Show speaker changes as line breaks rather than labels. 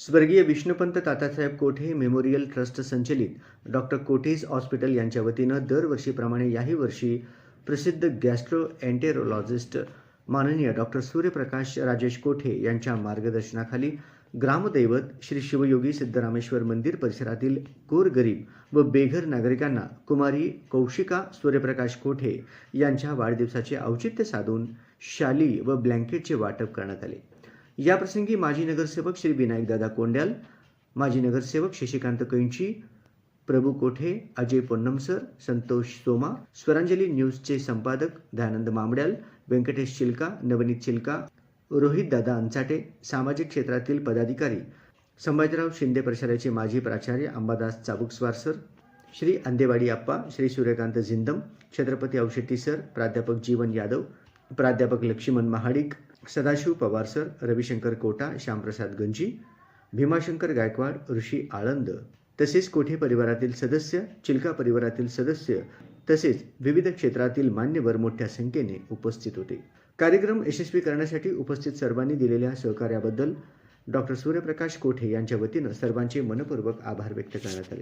स्वर्गीय Vishnupant Tatasaheb Kothe memorial trust संचलित? Doctor Kothe's hospital यांच्या वतीनं दरवर्षीप्रमाणे याही वर्षी प्रसिद्ध गॅस्ट्रो एन्टेरोलॉजिस्ट माननीय डॉक्टर सूर्यप्रकाश राजेश कोठे यांच्या मार्गदर्शनाखाली ग्रामदैवत श्री शिवयोगी सिद्धरामेश्वर मंदिर परिसरातील गोरगरीब व बेघर नागरिकांना कुमारी कौशिका सूर्यप्रकाश कोठे यांच्या वाढदिवसाचे औचित्य साधून शाली व ब्लँकेटचे वाटप करण्यात आले. याप्रसंगी माजी नगरसेवक श्री विनायकदादा कोंड्याल माजी नगरसेवक शशिकांत कैंची प्रभू कोठे अजय पोन्नमसर संतोष सोमा स्वरांजली न्यूजचे संपादक दयानंद मामड्याल व्यंकटेश चिलका नवनीत चिलका रोहित दादा अंचाटे सामाजिक क्षेत्रातील पदाधिकारी संभाजीराव शिंदे परिसराचे माजी प्राचार्य अंबादास चाबुकस्वार सर श्री अंदेवाडी आप्पा श्री सूर्यकांत झिंदम छत्रपती अवशेट्टी सर प्राध्यापक जीवन यादव प्राध्यापक लक्ष्मण महाडिक सदाशिव पवार सर रविशंकर कोटा श्यामप्रसाद गंजी भीमाशंकर गायकवाड ऋषी आळंद तसेच कोठे परिवारातील सदस्य चिलका परिवारातील सदस्य तसेच विविध क्षेत्रातील मान्यवर मोठ्या संख्येने उपस्थित होते. कार्यक्रम यशस्वी करण्यासाठी उपस्थित सर्वांनी दिलेल्या सहकार्याबद्दल डॉक्टर सूर्यप्रकाश कोठे यांच्या वतीनं सर्वांचे मनपूर्वक आभार व्यक्त करण्यात आले.